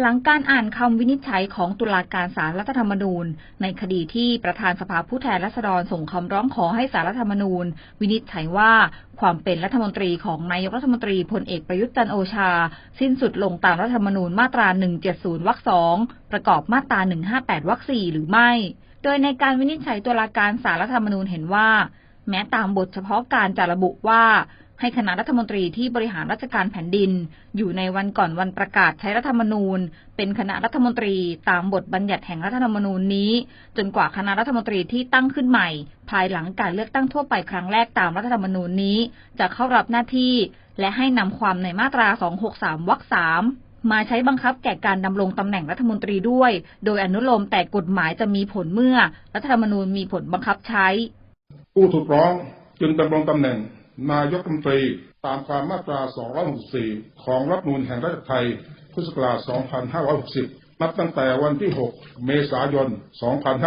หลังการอ่านคำวินิจฉัยของตุลาการศาลรัฐธรรมนูญ ในคดีที่ประธานสภาผู้แทนราษฎรส่งคำร้องขอให้ศาลรัฐธรรมนูญ วินิจฉัยว่าความเป็นรัฐมนตรีของนายกรัฐมนตรีพลเอกประยุทธ์จันโอชา สิ้นสุดลงตามรัฐธรรมนูญมาตรา 170 วรรคสองประกอบมาตรา 158 วรรคสี่หรือไม่ โดยในการวินิจฉัยตุลาการศาลรัฐธรรมนูญเห็นว่า แม้ตามบทเฉพาะการจะระบุว่า ให้คณะรัฐมนตรีที่บริหารราชการแผ่นดิน อยู่ในวันก่อนวันประกาศใช้รัฐธรรมนูญ เป็นคณะรัฐมนตรีตามบทบัญญัติแห่งรัฐธรรมนูญนี้ จนกว่าคณะรัฐมนตรีที่ตั้งขึ้นใหม่ ภายหลังการเลือกตั้งทั่วไปครั้งแรกตามรัฐธรรมนูญนี้ จะเข้ารับหน้าที่ และให้นำความในมาตรา 263 วรรคสามมาใช้บังคับแก่การดำรงตำแหน่งรัฐมนตรีด้วย โดยอนุโลมแต่กฎหมายจะมีผลเมื่อ รัฐธรรมนูญมีผลบังคับใช้ ผู้ถูกร้องจึงดำรงตำแหน่ง นายกรัฐมนตรีตามความมาตรา 264 ของรัฐมนูญแห่งราชไทย พุทธศักราช 2560 นับตั้งแต่วันที่ 6 เมษายน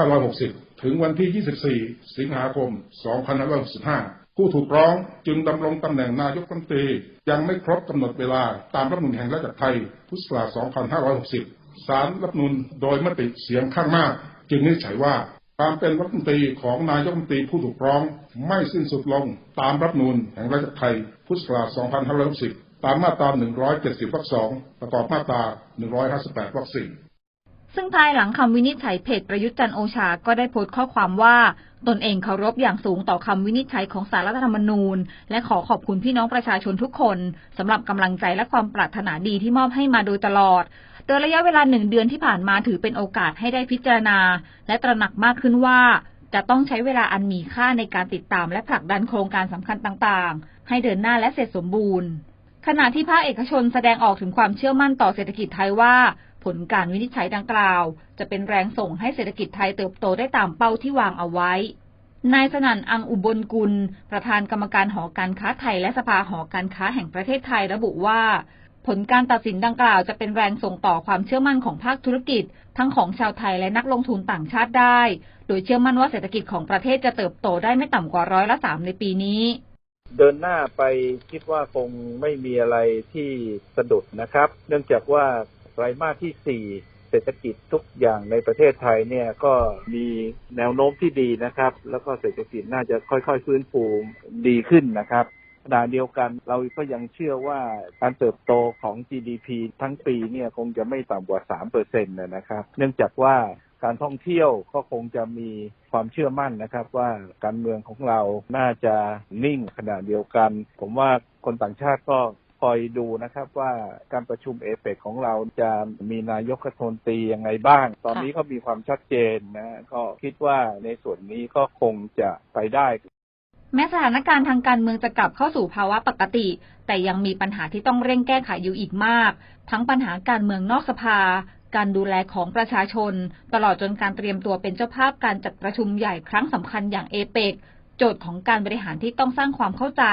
2560 ถึงวันที่ 24 สิงหาคม 2565 ผู้ถูกร้องจึงดำรงตำแหน่งนายกรัฐมนตรี ยังไม่ครบกำหนดเวลาตามรัฐมนูญแห่งราชไทย พุทธศักราช 2560ศาลรัฐมนูญโดยมติเสียงข้างมาก จึงนิจฉัยว่า การเป็นรัฐมนตรีของนายกรัฐมนตรีผู้ถูกร้องไม่สิ้นสุดลงตามรัฐนูลแห่งราชไทยพุทธศักราช 2560 ตามมาตรา 170 วรรค 2 ประกอบมาตรา 158 วรรค 4 ซึ่งภายหลังคำวินิจฉัยเพจประยุทธ์จันโอชา ก็ได้โพสต์ข้อความว่า ตนเองเคารพอย่างสูงต่อคำวินิจฉัยของสารรัฐธรรมนูญ และขอขอบคุณพี่น้องประชาชนทุกคนสำหรับกำลังใจและความปรารถนาดีที่มอบให้มาโดยตลอด โดยระยะเวลาหนึ่งเดือนที่ผ่านมาถือเป็นโอกาสให้ได้พิจารณา และตระหนักมากขึ้นว่าจะต้องใช้เวลาอันมีค่าในการติดตามและผลักดันโครงการสำคัญต่างๆ ให้เดินหน้าและเสร็จสมบูรณ์ ขณะที่ภาคเอกชนแสดงออกถึงความเชื่อมั่นต่อเศรษฐกิจไทยว่า ผลการวินิจฉัยดังกล่าว จะเป็นแรงส่งให้เศรษฐกิจไทยเติบโตได้ตามเป้าที่วางเอาไว้ นายสนั่นอังอุบลกุล ประธานกรรมการหอการค้าไทยและสภาหอการค้าแห่งประเทศไทยระบุว่าผลการตัดสินดังกล่าวจะเป็นแรงส่งต่อความเชื่อมั่นของภาคธุรกิจ ทั้งของชาวไทยและนักลงทุนต่างชาติได้ โดยเชื่อมั่นว่าเศรษฐกิจของประเทศจะเติบโตได้ไม่ต่ำกว่าร้อยละสามในปีนี้ เดินหน้าไปคิดว่าคงไม่มีอะไรที่สะดุดนะครับ เนื่องจากว่า ไตรมาสที่4เศรษฐกิจทุกอย่างในประเทศไทยเนี่ยก็มีแนวโน้มที่ดีนะครับ แล้วก็เศรษฐกิจน่าจะค่อยๆฟื้นฟูดีขึ้นนะครับขณะเดียวกันเราก็ยังเชื่อว่าการเติบโตของ GDP ทั้งปีเนี่ยคงจะไม่ต่ำกว่า 3%นะครับ เนื่องจากว่าการท่องเที่ยวก็คงจะมีความเชื่อมั่นนะครับ ว่าการเมืองของเราน่าจะนิ่งขณะเดียวกัน ผมว่าคนต่างชาติก็ คอยดูนะครับว่าการประชุมเอเปกของเราจะมีนายกรัฐมนตรียังไงบ้าง ตอนนี้ก็มีความชัดเจนนะก็คิดว่าในส่วนนี้ก็คงจะไปได้แม้สถานการณ์ทางการเมืองจะกลับเข้าสู่ภาวะปกติ แต่ยังมีปัญหาที่ต้องเร่งแก้ไขอยู่อีกมาก ทั้งปัญหาการเมืองนอกสภา การดูแลของประชาชน ตลอดจนการเตรียมตัวเป็นเจ้าภาพการจัดประชุมใหญ่ครั้งสำคัญอย่างเอเปกโจทย์ของการบริหารที่ต้องสร้างความเข้าใจ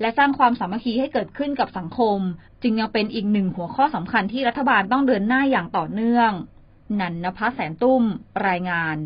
และสร้างความสามัคคีให้เกิดขึ้นกับสังคม จึงยังเป็นอีกหนึ่งหัวข้อสำคัญที่รัฐบาลต้องเดินหน้าอย่างต่อเนื่อง นันนภแสนตุ้ม รายงาน